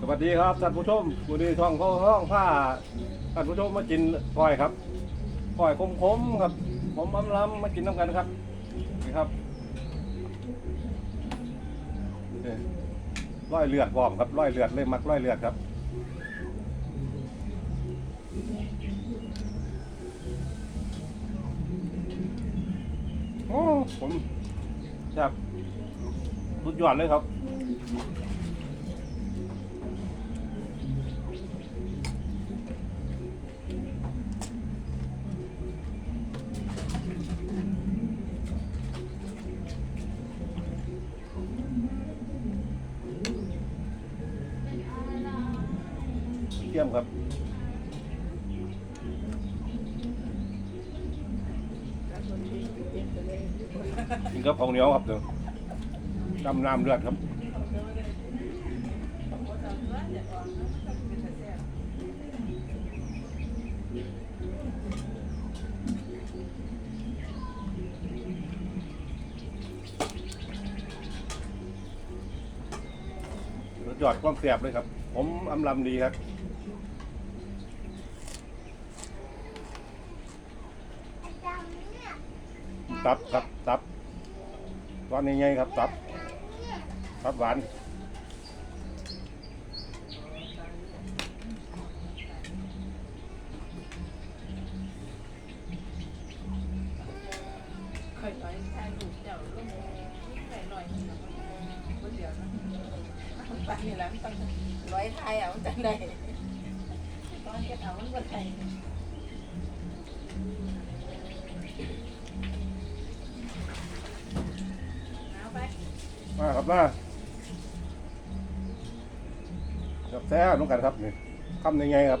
สวัสดีครับท่านผู้ชมวันนี้ช่องเขาห้องผ้าท่านผู้ชมมากินก้อยครับก้อยคมๆครับผมอำล้ำมากินน้ำกันครับนี่ครับร้อยเลือดพร้อมครับร้อยเลือดเลยมักร้อยเลือดครับโอ้ผมแบบสุดยอดเลยครับ เยี่ยมครับกินกับข้าวเหนียวครับเดี๋ยวดำน้ำเลือดครับยอดความเสียบเลยครับ ผมอำลำดีครับ ตับครับตับตอนนี้ไงครับตับตับหวานเคยไปถ่ายรูปเจ้าลูกนี่ไปลอยคนเดียวนะไปนี่แหละมันต้องร้อยไทยเอาจังได้ตอนเก็บเอามันก็ไทยเอาไป มาครับมาจับแท้น้องกันครับนี่คำยังไงครับ